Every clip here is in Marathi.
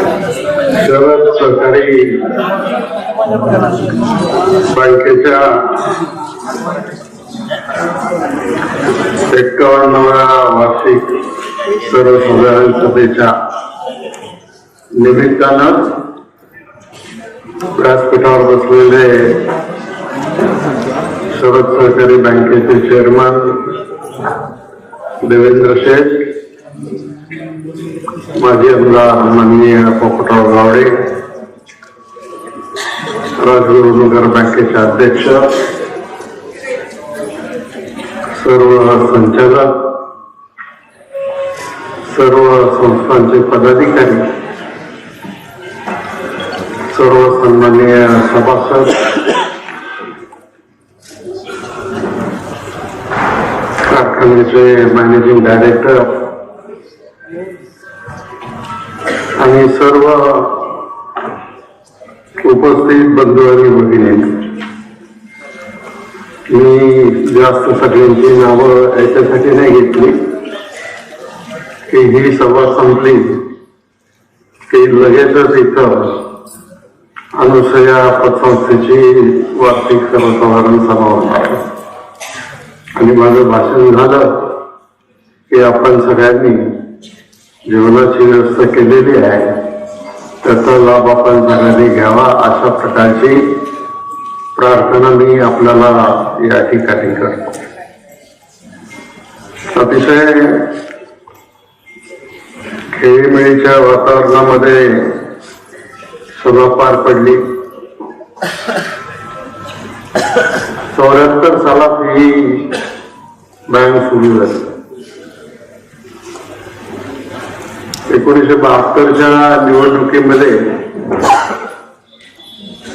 सर्व सहकारी बँकेच्या एक्कावन्नाव्या वार्षिक सर्वसाधारण सभेच्या निमित्तानं व्यासपीठावर बसलेले शरद सहकारी बँकेचे चेअरमन देवेंद्र शेठ माझे आमदार माननीय पोपटराव गावडे राजगुरुनगर बँकेचे अध्यक्ष सर्व संचालक सर्व संस्थांचे पदाधिकारी सर्व सन्माननीय सभासद कारखान्याचे मॅनेजिंग डायरेक्टर आणि सर्व उपस्थित बंधू आणि भगिनी मी जास्त सगळ्यांची नावं याच्यासाठी नाही घेतली की ही सभा संपली की लगेचच इथं अनुसया पतसंस्थेची वार्षिक सर्वसाधारण सभा होणार आणि माझं भाषण झालं की आपण सगळ्यांनी जेवणाची व्यवस्था केलेली आहे. त्याचा लाभ आपण सगळ्यांनी घ्यावा अशा प्रकारची प्रार्थना मी आपल्याला या ठिकाणी करतो. अतिशय खेळीमेळीच्या वातावरणामध्ये सभा पार पडली. चौऱ्याहत्तर सालात ही बँक सुरू झाली. एकोणीसशे बहात्तरच्या निवडणुकीमध्ये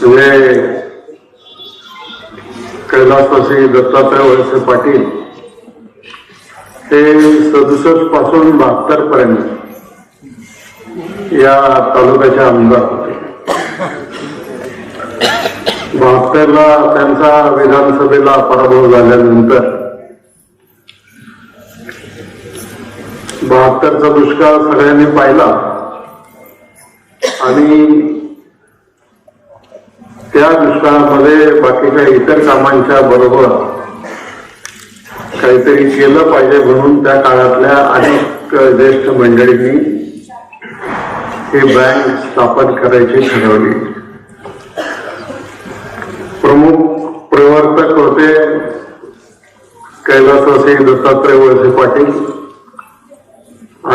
म्हणजे कैलासवासी दत्तात्रय वळसे पाटील हे सदुसष्टपासून बहात्तर पर्यंत या तालुक्याचे आमदार होते. बहात्तरला त्यांचा विधानसभेला पराभव झाल्यानंतर बहात्तरचा दुष्काळ सगळ्यांनी पाहिला. आणि त्या दुष्काळामध्ये बाकीच्या इतर कामांच्या बरोबर काहीतरी केलं पाहिजे म्हणून त्या काळातल्या अनेक ज्येष्ठ मंडळींनी हे बँक स्थापन करायची ठरवली. प्रमुख प्रवर्तक होते कैलासवासी दत्तात्रय वळसे पाटील.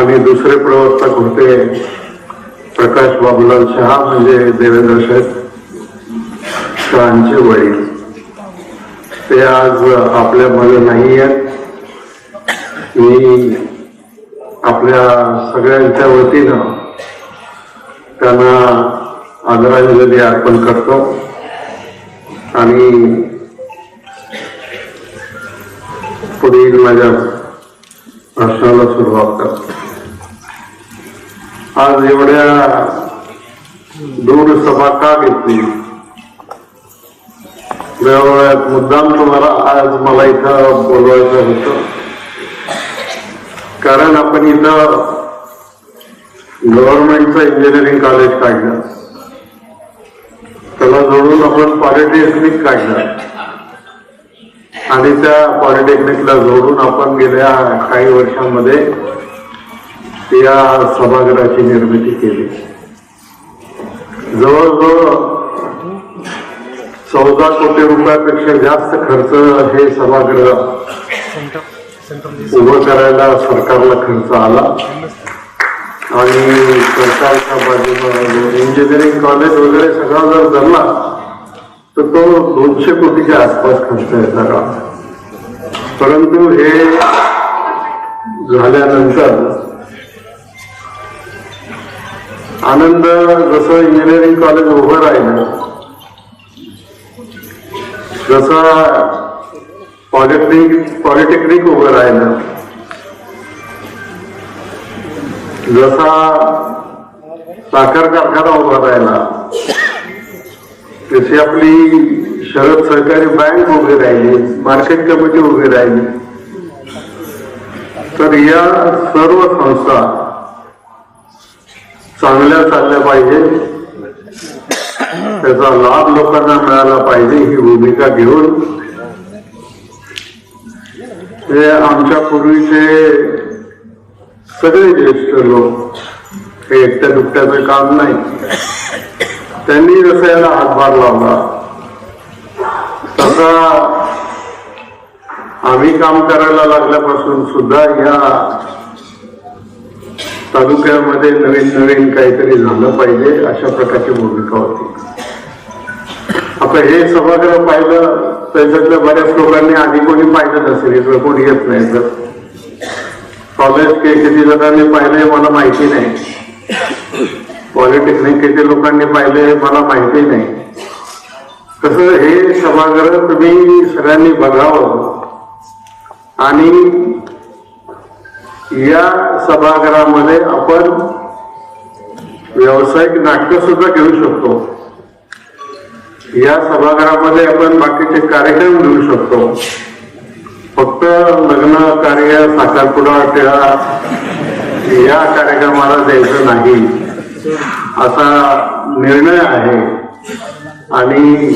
आणि दुसरे प्रवर्तक होते प्रकाश बाबूलाल शहा म्हणजे देवेंद्र शेठ शहांचे वडील. ते आज आपल्यामध्ये नाही आहेत. मी आपल्या सगळ्यांच्या वतीनं त्यांना आदरांजली अर्पण करतो. आणि पुढील माझ्या भाषणाला सुरुवात करतो. आज एवढ्या दूर सभा का घेतली? व्यवहारात मुद्दाम तुम्हाला आज मला इथं बोलवायचं होतं. कारण आपण इथं गव्हर्नमेंटचं इंजिनिअरिंग कॉलेज काढलं. त्याला जोडून आपण पॉलिटेक्निक काढलं. आणि त्या पॉलिटेक्निकला जोडून आपण गेल्या काही वर्षांमध्ये या सभागृहाची निर्मिती केली. जवळजवळ चौदा कोटी रुपयापेक्षा जास्त खर्च हे सभागृह उभं करायला सरकारला खर्च आला. आणि सरकारच्या बाजूला इंजिनिअरिंग कॉलेज वगैरे सगळा जर धरला तर तो दोनशे कोटीच्या आसपास खर्च येणार परंतु हे झाल्यानंतर आनंद जसं इंजिनिअरिंग कॉलेज उभं राहिलं जसं पॉलिटेक्निक पॉलिटेक्निक उभं राहिलं जसा साखर कारखाना उभा राहिला तशी आपली शरद सहकारी बँक उभी राहिली मार्केट कमिटी उभी राहिली. तर या सर्व संस्था चांगल्या चालल्या पाहिजे. त्याचा लाभ लोकांना मिळाला पाहिजे ही भूमिका घेऊन. हे आमच्या पूर्वीचे सगळे ज्येष्ठ लोक हे एकट्या दुकट्याचं काम नाही. त्यांनी जसं याला हातभार लावला. तसा आम्ही काम करायला लागल्यापासून सुद्धा या तालुक्यामध्ये नवीन नवीन काहीतरी झालं पाहिजे अशा प्रकारची भूमिका होती. आता हे सभागृह पाहिलं त्याच्यातल्या बऱ्याच लोकांनी आधी कोणी पाहिलं नसेल इकडं कोणी येत नाही तर. कॉलेज के किती जणांनी हे मला माहिती नाही. पॉलिटेक्निक किती लोकांनी पाहिलंय मला माहिती नाही. तसं हे सभागृह तुम्ही सगळ्यांनी बघावं. आणि या सभागृहामध्ये आपण व्यावसायिक नाट्य सुद्धा घेऊ शकतो. या सभागृहामध्ये आपण बाकीचे कार्यक्रम घेऊ शकतो. फक्त लग्न कार्य साखरपुडा टिळा या कार्यक्रमाला द्यायचं नाही. असा निर्णय आहे. आणि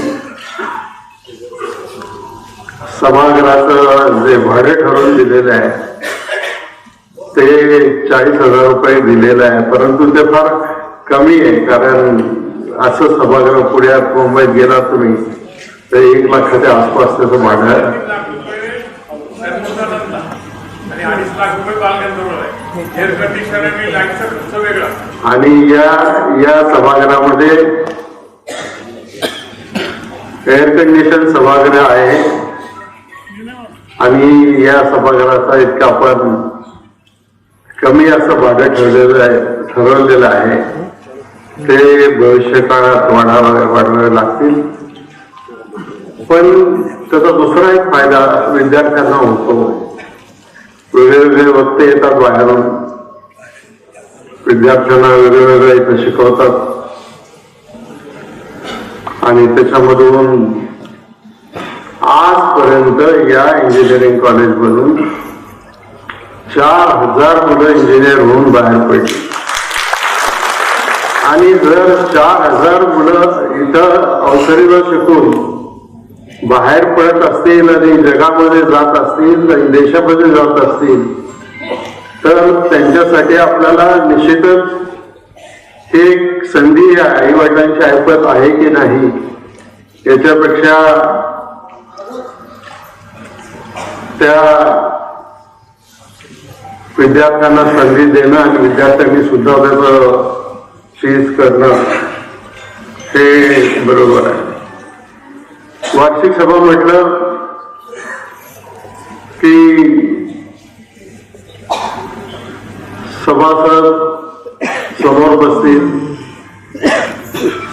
सभागृहाचं जे भाडे ठरवून दिलेलं आहे ते चाळीस हजार रुपये दिलेलं आहे. परंतु ते फार कमी आहे कारण असं सभागृह पुण्यात मुंबईत गेला तुम्ही तर एक लाखाच्या आसपास त्याचं भाडं आहे. आणि लाख आणि आणि या या सभागृहामध्ये एअर कंडिशन सभागृह आहे. आणि या सभागृहाचा इतका आपण कमी असं भाडं ठरलेलं आहे ठरवलेलं आहे. ते भविष्य काळात वाढावे वाढवावे लागतील. पण त्याचा दुसरा एक फायदा विद्यार्थ्यांना होतो. वेगवेगळे वक्ते येतात बाहेरून. विद्यार्थ्यांना वेगवेगळं इथं शिकवतात. आणि त्याच्यामधून आजपर्यंत या इंजिनिअरिंग कॉलेजमधून चार हजार मुलं इंजिनियर होऊन बाहेर पडली. आणि जर चार हजार मुलं इथं अवसरीला शिकून बाहेर पडत असतील आणि जगामध्ये जात असतील आणि देशामध्ये जात असतील तर त्यांच्यासाठी आपल्याला निश्चितच एक संधी आई वडिलांची ऐपत आहे की नाही याच्यापेक्षा त्या विद्यार्थ्यांना संधी देणं आणि विद्यार्थ्यांनी सुद्धा त्याचं चीज करणं हे बरोबर आहे. वार्षिक सभा म्हटलं की सभासद समोर बसतील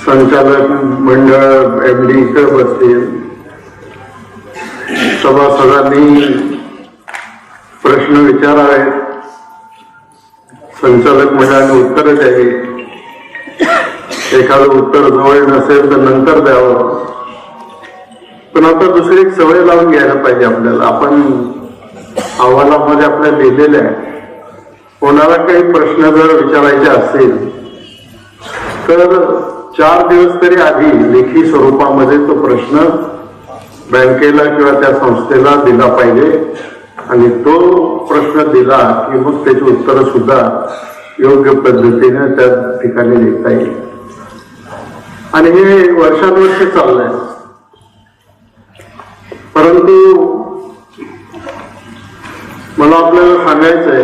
संचालक मंडळ एम डी इकडे बसतील. सभासदांनी प्रश्न विचारावे संचालक मंडळाने उत्तरं द्यावी. एखादं उत्तर जवळ नसेल तर नंतर द्यावं. पण आता दुसरी एक सवय लावून घ्यायला पाहिजे आपल्याला. आपण अहवालामध्ये आपल्या लिहिलेल्या आहे कोणाला काही प्रश्न जर विचारायचे असतील तर चार दिवस तरी आधी लेखी स्वरूपामध्ये तो प्रश्न बँकेला किंवा त्या संस्थेला दिला पाहिजे. आणि तो प्रश्न दिला की मग त्याची उत्तरं सुद्धा योग्य पद्धतीने त्या ठिकाणी लिहिता येईल. आणि हे वर्षानुवर्ष चाललंय. परंतु मला आपल्याला सांगायचं आहे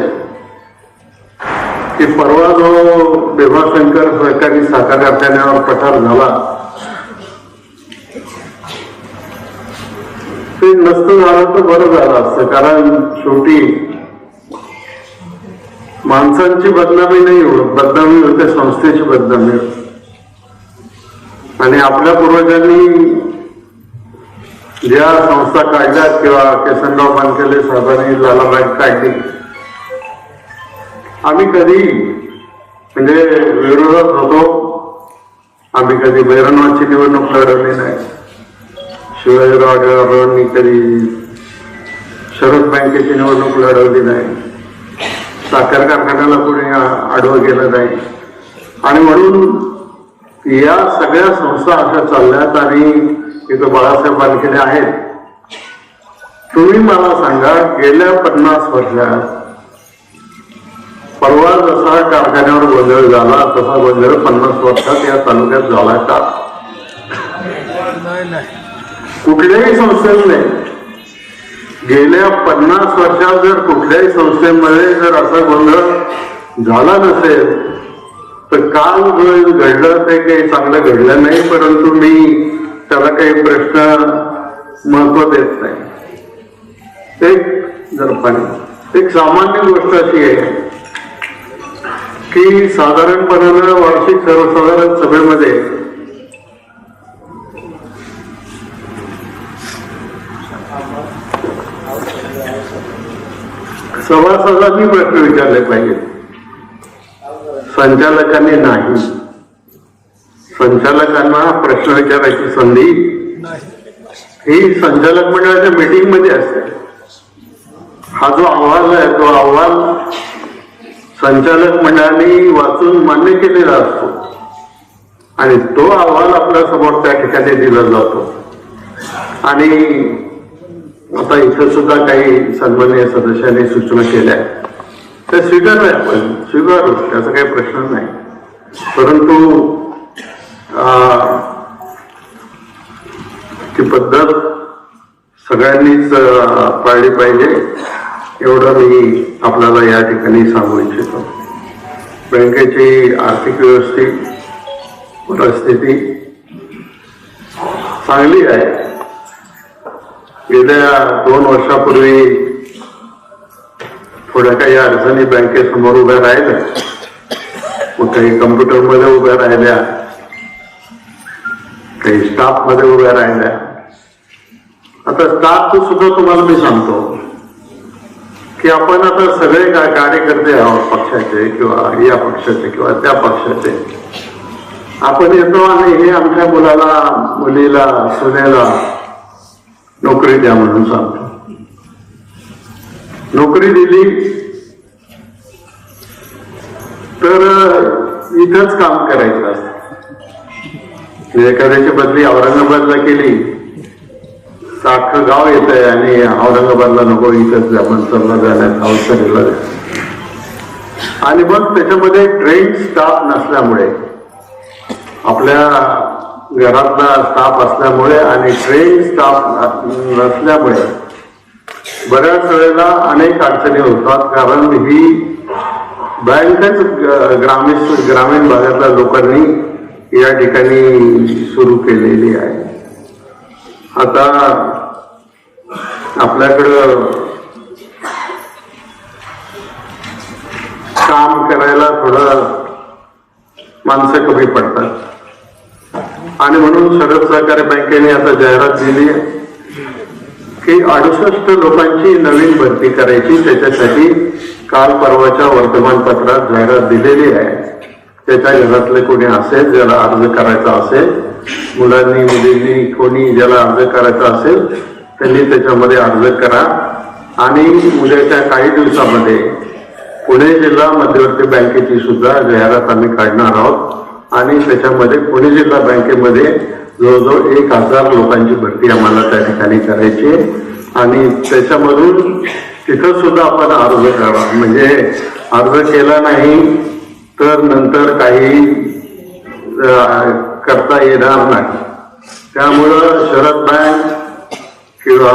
की परवा जो भीमाशंकर सहकारी साखर कारखान्यावर पठार झाला ते नसतं झालं तर बरं झालं असतं कारण शेवटी माणसांची बदनामी नाही होत बदनामी होते संस्थेची बदनामी होते. आणि आपल्या पूर्वजांनी ज्या संस्था काढल्यात किंवा केसनराव बांधकेले साहेबांनी लालाबाई काढली आम्ही कधी म्हणजे विरोधात होतो. आम्ही कधी बैरणवाची निवडणूक लढवली नाही. शिवाजीराव आढळरावांनी कधी शरद बँकेची निवडणूक लढवली नाही. साखर कारखान्याला कोणी आ- आडवं गेलं नाही. आणि म्हणून या सगळ्या संस्था अशा चालल्यात आणि इथं बाळासाहेब बालकेने आहेत. तुम्ही मला सांगा गेल्या पन्नास वर्षात परवा जसा कारखान्यावर गोंधळ झाला तसा गोंधळ पन्नास वर्षात या तालुक्यात झाला का? कुठल्याही संस्थेने गेल्या पन्नास वर्षात जर कुठल्याही संस्थेमध्ये जर असा गोंधळ झाला नसेल तर काल घडलं ते काही चांगलं घडलं नाही परंतु मी त्याला काही प्रश्न महत्त्व देत नाही. एक जर एक सामान्य गोष्ट अशी आहे की साधारणपणानं वार्षिक सर्वसाधारण सभेमध्ये सभासदांनी प्रश्न विचारले पाहिजेत संचालकांनी नाही. संचालकांना प्रश्न विचारायची संधी ही संचालक मंडळाच्या मीटिंगमध्ये असते. हा जो अहवाल आहे तो अहवाल संचालक मंडळाने वाचून मान्य केलेला असतो. आणि तो अहवाल आपल्यासमोर त्या ठिकाणी दिला जातो. आणि आता इथं सुद्धा काही सन्माननीय सदस्यांनी सूचना केल्या त्या स्वीकारल्या आपण स्वीकारू त्याचा काही प्रश्न नाही. परंतु ती पद्धत सगळ्यांनीच पाळली पाहिजे एवढं मी आपल्याला या ठिकाणी सांगू इच्छितो. बँकेची आर्थिक व्यवस्थित परिस्थिती चांगली आहे. गेल्या दोन वर्षापूर्वी थोड्या काही अडचणी बँकेसमोर उभ्या राहिल्या. मग काही कम्प्युटरमध्ये उभ्या राहिल्या. काही स्टाफमध्ये उभ्या राहिल्या. आता स्टाफचं सुद्धा तुम्हाला मी सांगतो की आपण आता सगळे काय कार्यकर्ते आहोत पक्षाचे किंवा या पक्षाचे किंवा त्या पक्षाचे. आपण येतो आणि हे आमच्या मुलाला मुलीला सुनेला नोकरी द्या म्हणून सांगतो. नोकरी दिली तर इथंच काम करायचं असत. एखाद्याची बदली औरंगाबादला केली. साख गाव येत आहे आणि औरंगाबादला नको इथंच द्या सरला जाण्यात अवसरीला द्या आणि मग त्याच्यामध्ये ट्रेन स्टाफ नसल्यामुळे आपल्या घरातला स्टाफ असल्यामुळे आणि ट्रेन स्टाफ नसल्यामुळे बऱ्याच वेळेला अनेक अडचणी होतात. कारण ही बँकच ग्रामीण ग्रामीण भागातल्या लोकांनी या ठिकाणी सुरू केलेली आहे. आता आपल्याकडं काम करायला थोडं माणसं कमी पडतात. आणि म्हणून शरद सहकारी बँकेने आता जाहिरात दिली आहे की अडुसष्ट लोकांची नवीन भरती करायची. त्याच्यासाठी काल परवाच्या वर्तमानपत्रात जाहिरात दिलेली आहे. त्याच्या घरातले कोणी असेल ज्याला अर्ज करायचा असेल मुलांनी मुलींनी कोणी ज्याला अर्ज करायचा असेल त्यांनी त्याच्यामध्ये अर्ज करा. आणि उद्याच्या काही दिवसामध्ये पुणे जिल्हा मध्यवर्ती बँकेची सुद्धा जाहिरात आम्ही काढणार आहोत. आणि त्याच्यामध्ये पुणे जिल्हा बँकेमध्ये जवळजवळ एक हजार लोकांची भरती आम्हाला त्या ठिकाणी करायची आणि त्याच्यामधून तिथं सुद्धा आपण अर्ज करावा. म्हणजे अर्ज केला नाही तर नंतर काही करता येणार नाही. त्यामुळं शरद बँक किंवा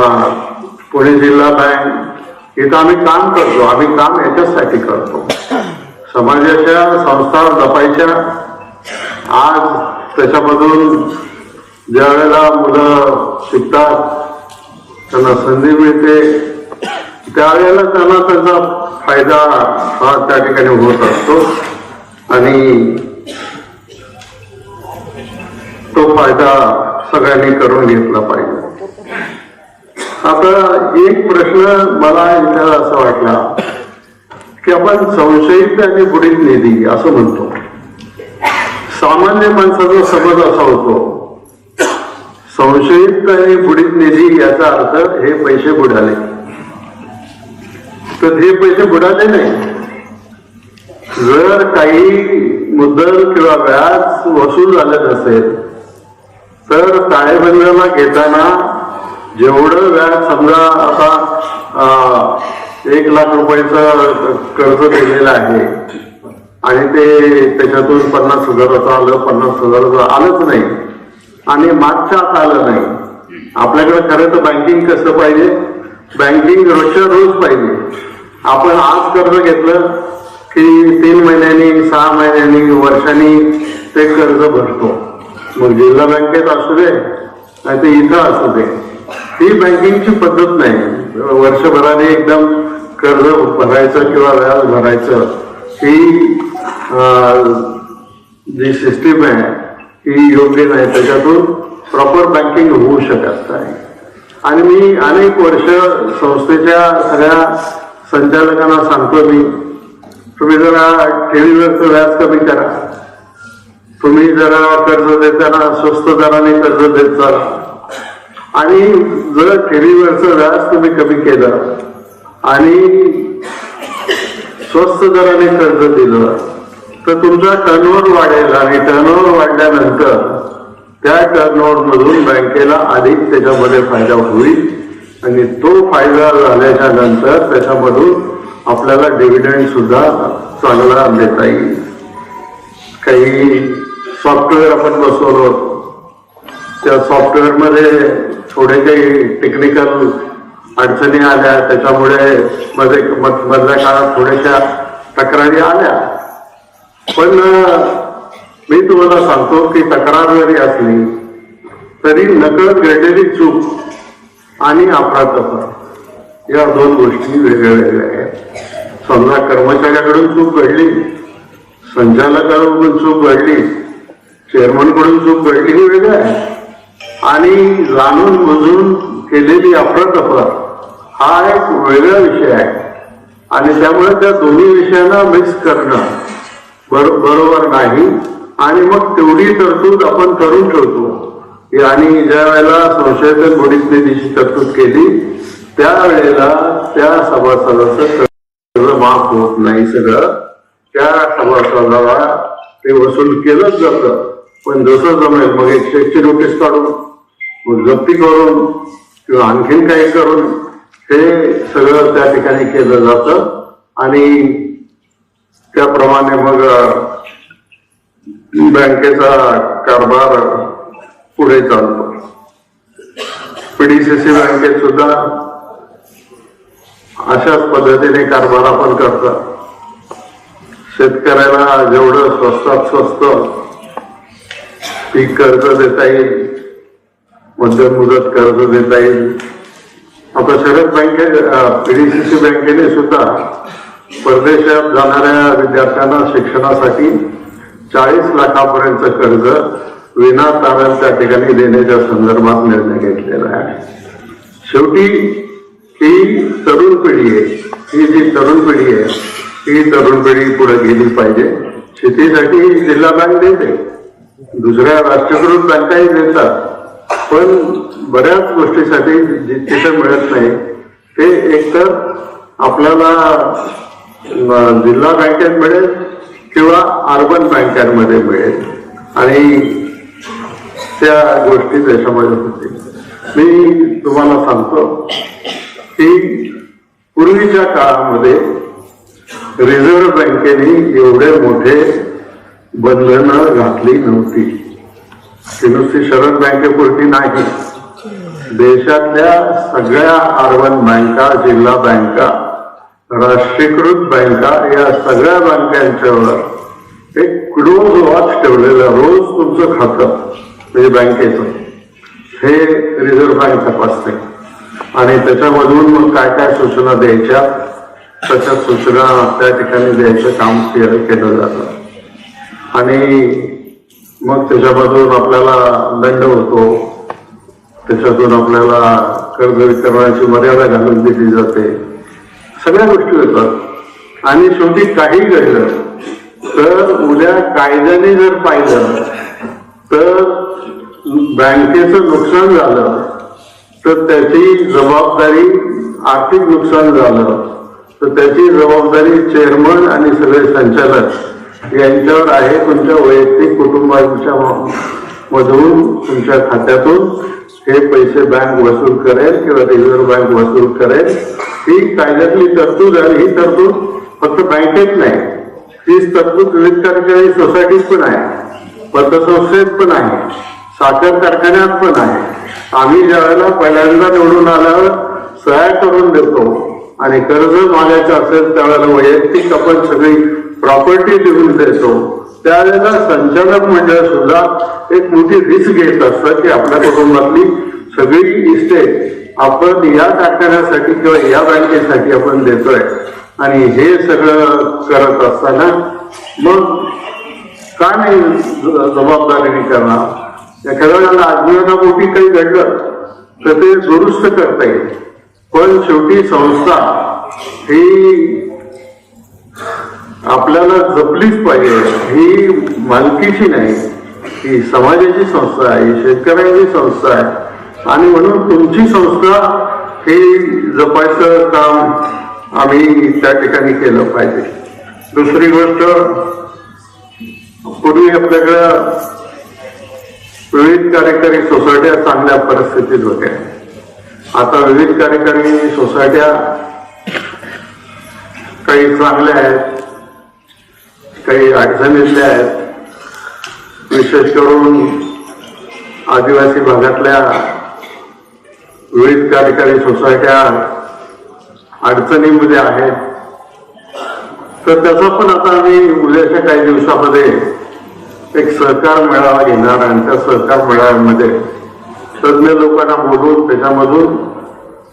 पुणे जिल्हा बँक इथं आम्ही काम करतो. आम्ही काम याच्यासाठी करतो. समाजाच्या संस्था जपायच्या आज त्याच्यामधून ज्या वेळेला मुलं शिकतात त्यांना संधी मिळते त्यावेळेला त्यांना त्याचा फायदा हा त्या ठिकाणी होत असतो. आणि तो फायदा सगळ्यांनी करून घेतला पाहिजे. आता एक प्रश्न मला इथं असा वाटला की आपण संशयित आणि बुडीत निधी असं म्हणतो. सामान्य माणसाचा समज असा होतो. संशयित आणि बुडीत निधी याचा अर्थ हे पैसे बुडाले. तर हे पैसे बुडाले नाही. जर काही मुद्दल किंवा व्याज वसूल झालं नसेल तर ताळेबंदाला घेताना जेवढं व्याज समजा आता एक लाख रुपयाचं कर्ज दिलेलं आहे आणि ते त्याच्यातून पन्नास हजाराचं आलं पन्नास हजाराचं आलंच नाही. आणि मागच्या मागच्यात आलं नाही. आपल्याकडे खरं तर बँकिंग कसं पाहिजे? बँकिंग रोजच्या रोज पाहिजे. आपण आज कर्ज घेतलं की तीन महिन्यांनी सहा महिन्यांनी वर्षांनी ते कर्ज भरतो. मग जिल्हा बँकेत असू दे नाही ते इथं असू दे. ही बँकिंगची पद्धत नाही. वर्षभराने एकदम कर्ज भरायचं किंवा व्याज भरायचं ही जी सिस्टीम आहे ही योग्य नाही. त्याच्यातून प्रॉपर बँकिंग होऊ शकत नाही. आणि मी अनेक वर्ष संस्थेच्या सगळ्या संचालकांना सांगतो मी तुम्ही जरा ठेवीवरचं व्याज कमी करा. तुम्ही जरा कर्ज देताना स्वस्त दराने कर्ज देत चला आणि जर ठेवीवरचं व्याज तुम्ही कमी केलं आणि स्वस्त दराने कर्ज दिलं तर तुमचा टर्नओव्हर वाढेल आणि टर्नओव्हर वाढल्यानंतर त्या टर्नओव्हर मधून बँकेला अधिक त्याच्यामध्ये फायदा होईल. आणि तो फायदा झाल्याच्यानंतर त्याच्यामधून आपल्याला डिव्हिडंड सुद्धा चांगला देता येईल. काही सॉफ्टवेअर आपण बसवलो त्या सॉफ्टवेअरमध्ये थोडे काही टेक्निकल अडचणी आल्या त्याच्यामुळे मध्ये मधल्या काळात थोड्याशा तक्रारी आल्या. पण मी तुम्हाला सांगतो की तक्रार जरी असली तरी नकळत घडलेली चूक आणि अफरातफर या दोन गोष्टी वेगळ्या वेगळ्या आहेत. समजा कर्मचाऱ्याकडून चूक घडली संचालकाकडून चूक घडली चेअरमनकडून चूक घडली ही वेगळं आहे. आणि जाणून बुजून केलेली अफरातफर हा एक वेगळा विषय आहे. आणि त्यामुळे त्या दोन्ही विषयांना मिक्स करणं बरोबर नाही. आणि मग तेवढी तरतूद आपण करून ठेवतो. आणि ज्या वेळेला संशोधन बॉडीतने जी तरतूद केली त्यावेळेला त्या सभासदाचं सगळं माफ होत नाही सगळं. त्या सभासदाला ते वसूल केलंच जातं. पण जसं जमेल मग एकशे एकशे नोटीस काढून मग जप्ती करून किंवा आणखीन काही करून हे सगळं त्या ठिकाणी केलं जातं. आणि त्याप्रमाणे मग बँकेचा कारभार पुढे चालतो. पीडीसीसी बँकेत सुद्धा अशाच पद्धतीने कारभार आपण करतात. शेतकऱ्याला जेवढं स्वस्तात स्वस्त पीक कर्ज देता येईल मध्यम मुदत कर्ज देता येईल. आता शरद बँके पीडीसीसी बँकेने सुद्धा परदेशात जाणाऱ्या विद्यार्थ्यांना शिक्षणासाठी चाळीस लाखापर्यंत कर्ज विना तारण त्या ठिकाणी देण्याच्या संदर्भात निर्णय घेतलेला आहे. शेवटी ही तरुण पिढी आहे ही जी तरुण पिढी आहे ही तरुण पिढी पुढे गेली पाहिजे. शेतीसाठी जिल्हा बँक देते. दुसऱ्या राष्ट्रीयकृत बँकाही देतात. पण बऱ्याच गोष्टीसाठी जे तिथं मिळत नाही. ते एकतर आपल्याला जिल्हा बँकेत मिळेल किंवा अर्बन बँकांमध्ये मिळेल. आणि त्या गोष्टी त्याच्यामध्ये होतील मी तुम्हाला सांगतो की पूर्वीच्या काळामध्ये रिझर्व्ह बँकेने एवढे मोठे बंधनं घातली नव्हती. ती नुसती शरद बँकेपुरती नाही. देशातल्या सगळ्या अर्बन बँका जिल्हा बँका राष्ट्रीयकृत बँका या सगळ्या बँकांच्यावर एक क्लोज वॉच ठेवलेलं रोज तुमचं खातं म्हणजे बँकेचं. हे रिझर्व्ह बँक तपासते. आणि त्याच्यामधून मग काय काय सूचना द्यायच्या तशा सूचना त्या ठिकाणी द्यायचं काम केलं जातं. आणि मग त्याच्यामधून आपल्याला दंड होतो. त्याच्यातून आपल्याला कर्ज वितरणाची मर्यादा घालून दिली जाते. सगळ्या गोष्टी होतात. आणि शेवटी काही घडलं तर उद्या कायद्याने जर पाहिलं तर बँकेचं नुकसान झालं तर त्याची जबाबदारी आर्थिक नुकसान झालं तर त्याची जबाबदारी चेअरमन आणि सगळे संचालक यांच्यावर आहे तुमच्या वैयक्तिक कुटुंबाच्या मधून तुमच्या खात्यातून. हे पैसे बँक वसूल करेल किंवा रिझर्व्ह बँक वसूल करेल ही कायद्यातली तरतूद आहे. ही तरतूद फक्त बँकेत नाही. तीच तरतूद विविध कार्यकारी सोसायटीत पण आहे. पतसंस्थेत पण आहे. साखर कारखान्यात पण आहे. आम्ही ज्या वेळेला पहिल्यांदा निवडून आल्यावर सहाय करून देतो आणि कर्ज मागायचं असेल त्यावेळेला वैयक्तिक आपण सगळी प्रॉपर्टी लिहून देतो. त्यावेळेला संचालक मंडळ सुद्धा एक मोठी रिस्क घेत असतं की आपल्या कुटुंबातली सगळी इस्टेट आपण या कारखान्यासाठी किंवा या बँकेसाठी आपण देतोय. आणि हे सगळं करत असताना मग का नाही जबाबदारीने करणार? एखाद्या वेळेला आजीवनापोटी काही घडलं तर ते दुरुस्त करता येईल. पण शेवटी संस्था ही आपल्याला जपलीच पाहिजे. ही मालकीची नाही. ही समाजाची संस्था आहे शेतकऱ्यांची संस्था आहे. आणि म्हणून तुमची संस्था हे जपायचं काम आम्ही त्या ठिकाणी केलं पाहिजे. दुसरी गोष्ट पूर्वी आपल्याकडं विविध कार्यकारी सोसायट्या चांगल्या परिस्थितीत होत्या. आता विविध कार्यकारी सोसायट्या काही चांगल्या आहेत. काही अडचणीतल्या आहेत. विशेष करून आदिवासी भागातल्या विविध कार्यकारी सोसायट्या अडचणीमध्ये आहेत. तर त्याचा पण आता आम्ही उद्याच्या काही दिवसामध्ये एक सहकार मेळावा घेणार आणि त्या सहकार मेळाव्यामध्ये तज्ज्ञ लोकांना बोलून त्याच्यामधून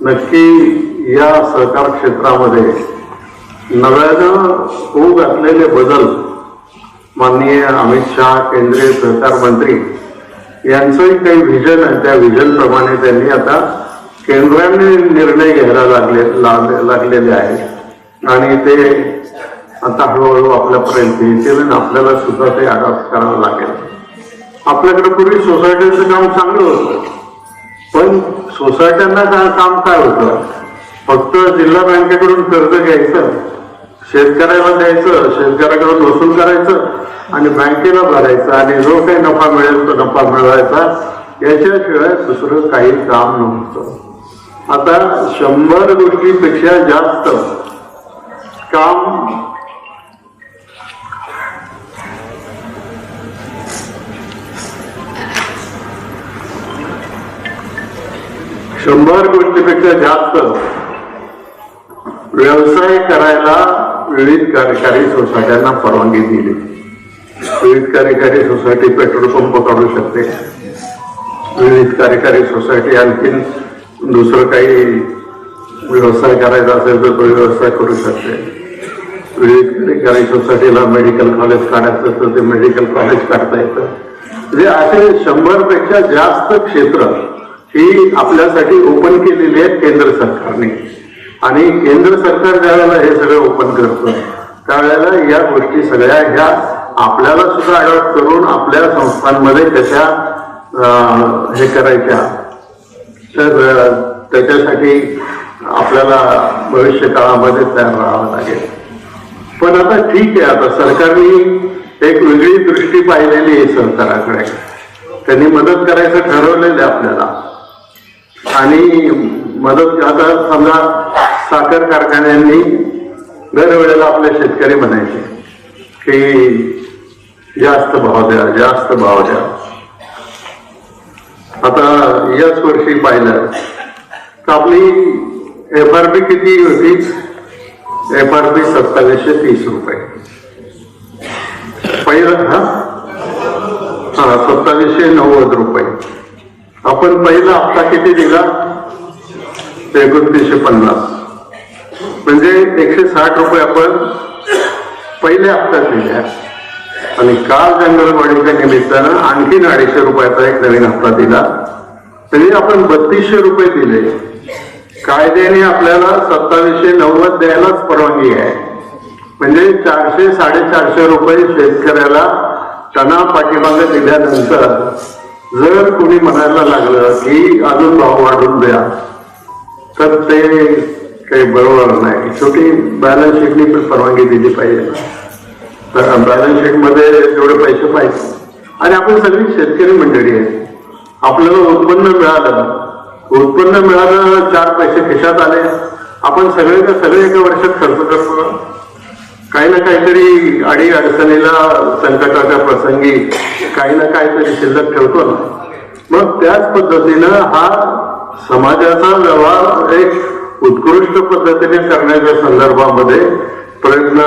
नक्की या सहकार क्षेत्रामध्ये नव्यानं होऊ घातलेले बदल माननीय अमित शहा केंद्रीय सहकार मंत्री यांचंही काही व्हिजन आहे. त्या व्हिजनप्रमाणे त्यांनी आता केंद्राने निर्णय घ्यायला लागले लागलेले आहेत. आणि ते आता हळूहळू आपल्यापर्यंत येतील आणि आपल्याला सुद्धा ते अडॉप्ट करावं लागेल. आपल्याकडे पूर्वी सोसायटीचं काम चांगलं होतं. पण सोसायट्यांना काम काय होतं? फक्त जिल्हा बँकेकडून कर्ज घ्यायचं शेतकऱ्याला द्यायचं शेतकऱ्याकडून वसूल करायचं आणि बँकेला भरायचं आणि जो काही नफा मिळेल तो नफा मिळवायचा. याच्याशिवाय दुसरं काही काम नव्हतं. आता शंभर गोष्टीपेक्षा जास्त काम शंभर गोष्टीपेक्षा जास्त व्यवसाय करायला विविध कार्यकारी सोसायट्यांना परवानगी दिली. विविध कार्यकारी सोसायटी पेट्रोल पंप काढू शकते. विविध कार्यकारी सोसायटी आणखीन दुसरं काही व्यवसाय करायचा असेल तर तो व्यवसाय करू शकते. विविध कार्यकारी सोसायटीला मेडिकल कॉलेज काढायचं तर ते मेडिकल कॉलेज काढता येतं. म्हणजे असे शंभरपेक्षा जास्त क्षेत्र ही आपल्यासाठी ओपन केलेली आहेत केंद्र सरकारने. आणि केंद्र सरकार ज्या वेळेला हे सगळं ओपन करतं त्यावेळेला या गोष्टी सगळ्या ह्या आपल्याला सुद्धा अडॉप्ट करून आपल्या संस्थांमध्ये कशा हे करायच्या. तर त्याच्यासाठी आपल्याला भविष्य काळामध्ये तयार राहावं लागेल. पण आता ठीक आहे आता सरकारने एक वेगळी दृष्टी पाहिलेली आहे सरकाराकडे. त्यांनी मदत करायचं ठरवलेलं आहे आपल्याला. आणि मदत आता समजा साखर कारखान्यांनी दरवेळेला आपले शेतकरी म्हणायचे की जास्त भाव द्या जास्त भाव द्या. आता याच वर्षी पाहिलं तर आपली एफ आर पी किती होती? एफ आर पी सत्तावीसशे तीस रुपये. पहिलं हा? हा सत्तावीसशे नव्वद रुपये. आपण पहिला हप्ता किती दिला? एकोणतीसशे पन्नास. म्हणजे एकशे साठ रुपये आपण पहिल्या हप्त्यात दिल्या आणि काल जंगलवाडीच्या निमित्तानं आणखीन अडीचशे रुपयाचा एक नवीन हप्ता दिला. तरी आपण बत्तीसशे रुपये दिले. कायद्याने आपल्याला सत्तावीसशे नव्वद द्यायलाच परवानगी आहे. म्हणजे चारशे साडेचारशे रुपये शेतकऱ्याला टना पाठीमागे दिल्यानंतर जर कोणी म्हणायला लागलं की अजून भाव वाढून द्या तर ते काही बरोबर नाही. शेवटी बॅलन्स शीटनी पण परवानगी दिली पाहिजे. बॅलन्स शीटमध्ये तेवढे पैसे पाहिजे. आणि आपण सगळी शेतकरी मंडळी आहे. आपल्याला उत्पन्न मिळालं. उत्पन्न मिळालं चार पैसे खिशात आले. आपण सगळे का सगळे एका वर्षात खर्च करतो. काही ना काहीतरी अडी अडचणीला संकटाच्या प्रसंगी काही ना काहीतरी शिल्लक ठेवतो ना. मग त्याच पद्धतीनं हा समाजाचा व्यवहार एक उत्कृष्ट पद्धतीने करण्याच्या संदर्भामध्ये प्रयत्न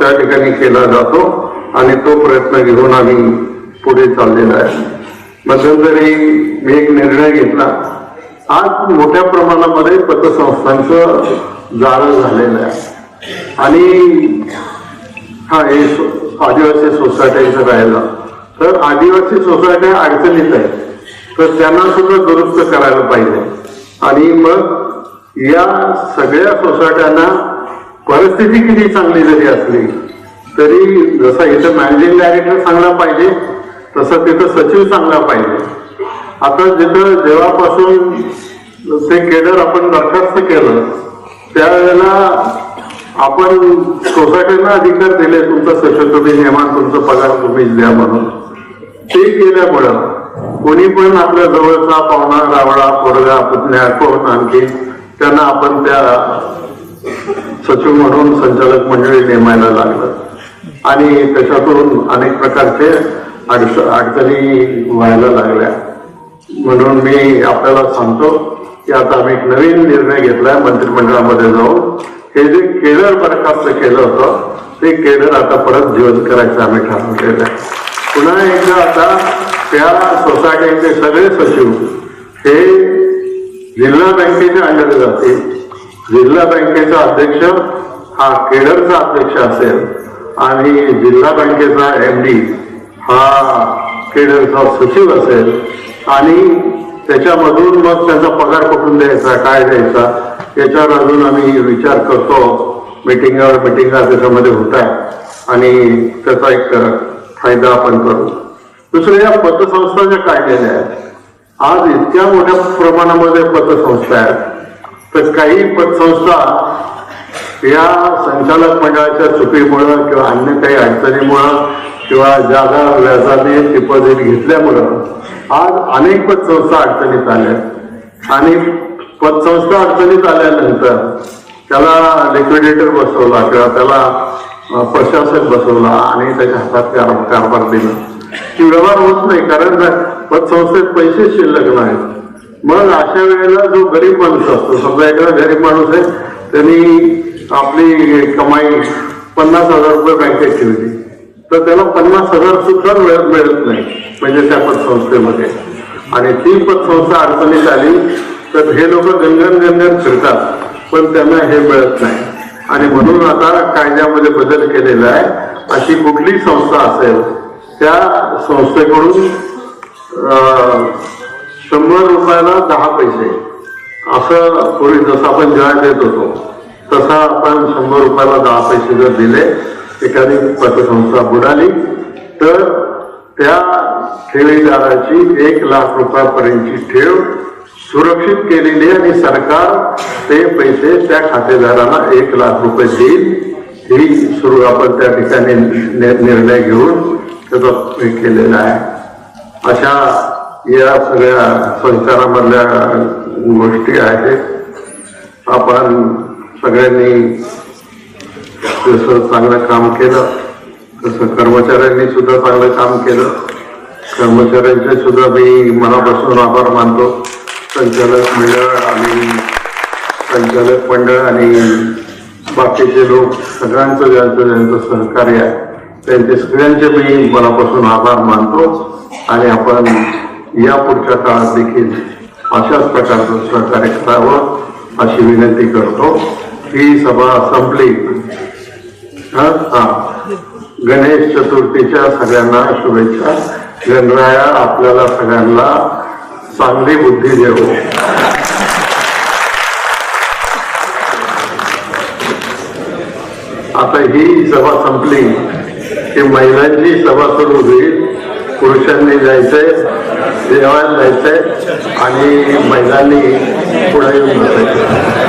त्या ठिकाणी केला जातो आणि तो प्रयत्न घेऊन आम्ही पुढे चाललेला आहे. मध्यंतरी मी एक निर्णय घेतला. आज मोठ्या प्रमाणामध्ये पतसंस्थांचं जाळं झालेलं आहे. आणि हा हे आदिवासी सोसायटीचं राहिलं. तर आदिवासी सोसायट्या अडचणीत आहेत तर त्यांना सुद्धा दुरुस्त करायला पाहिजे. आणि मग या सगळ्या सोसायट्यांना परिस्थिती किती चांगली जरी असली तरी जसा इथं मॅनेजिंग डायरेक्टर चांगला पाहिजे तसं तिथं सचिव चांगला पाहिजे. आता जिथं जेव्हापासून ते केडर आपण बरखास्त केलं त्यावेळेला आपण सोसायटीना अधिकार दिले तुमचा सचिव तुम्ही नेमा तुमचा पगार तुम्ही द्या म्हणून. ते केल्यामुळं कोणी पण आपल्या जवळचा पाहुणा रावळा पोरगा पुतण्या कोण आणखी त्यांना आपण त्या सचिव म्हणून संचालक मंडळी नेमायला लागलं. आणि त्याच्यातून अनेक प्रकारचे अडच अडचणी व्हायला लागल्या. म्हणून मी आपल्याला सांगतो की आता आम्ही एक नवीन निर्णय घेतलाय मंत्रिमंडळामध्ये जाऊन. हे जे केडर बरखास्त केलं होतं ते केडर आता परत जिवंत करायचं आम्ही ठरवलेलं आहे पुन्हा एकदा आता त्या सोसायटीचे सगळे सचिव हे जिल्हा बँकेच्या अंडर जातील. जिल्हा बँकेचा अध्यक्ष हा केडरचा अध्यक्ष असेल. आणि जिल्हा बँकेचा एम डी हा केडरचा सचिव असेल. आणि त्याच्यामधून मग त्यांचा पगार कुठून द्यायचा काय द्यायचा याच्यावर अजून आम्ही विचार करतो. मिटिंगावर मिटिंगा त्याच्यामध्ये होत आहे आणि त्याचा एक फायदा आपण करू. दुसरं या पतसंस्था ज्या काढलेल्या आहेत आज इतक्या मोठ्या प्रमाणामध्ये पतसंस्था आहेत. तर काही पतसंस्था या संचालक मंडळाच्या चुकीमुळं किंवा अन्य काही अडचणीमुळं किंवा जागा व्याजाने डिपॉझिट घेतल्यामुळं आज अनेक पतसंस्था अडचणीत आल्या. आणि पतसंस्था अडचणीत आल्यानंतर त्याला लिक्विडेटर बसवला किंवा त्याला प्रशासक बसवला आणि त्याच्या हातात कारभार दिला. की व्यवहार होत नाही. कारण पतसंस्थेत पैसे शिल्लक नाहीत. मग अशा वेळेला जो गरीब माणूस असतो समजा एखादा गरीब माणूस आहे त्यांनी आपली कमाई पन्नास हजार रुपये बँकेत ठेवली तर त्याला पन्नास हजार सुद्धा मिळत मिळत नाही म्हणजे त्या पतसंस्थेमध्ये आणि ती पतसंस्था अडचणीत आली तर हे लोक गंगन गंगन फिरतात पण त्यांना हे मिळत नाही. आणि म्हणून आता कायद्यामध्ये बदल केलेला आहे. अशी कुठली संस्था असेल त्या संस्थेकडून शंभर रुपयाला दहा पैसे. असं पूर्वी जसं आपण जेव्हा देत होतो तसा आपण शंभर रुपयाला दहा पैसे जर दिले एखादी पतसंस्था बुडाली तर त्या ठेवीदाराची एक लाख रुपयापर्यंतची ठेव सुरक्षित केलेली आहे आणि सरकार ते पैसे त्या खातेदाराला एक लाख रुपये देईल. ही सुरू आपण त्या ठिकाणी निर्णय घेऊन त्याचा हे केलेला आहे. अशा या सगळ्या संचारामधल्या गोष्टी आहेत. आपण सगळ्यांनी जसं चांगलं काम केलं तसं कर्मचाऱ्यांनी सुद्धा चांगलं काम केलं. कर्मचाऱ्यांचे सुद्धा मी मनापासून आभार मानतो. संचालक मंडळ आणि संचालक मंडळ आणि बाकीचे लोक सगळ्यांचं ज्यांचं ज्यांचं सहकार्य आहे. त्यांचे सगळ्यांचे मी मनापासून आभार मानतो आणि आपण या पुढच्या काळात देखील अशाच प्रकारचं सहकार्य करावं अशी विनंती करतो. ही सभा संपली. हा गणेश चतुर्थीच्या सगळ्यांना शुभेच्छा. गणराया आपल्याला सगळ्यांना चांगली बुद्धी देऊ आता ही सभा संपली. की महिलांची सभा सुरू होईल. पुरुषांनी जायचंय देवाला जायचंय आणि महिलांनी पुढे येऊन बसायचं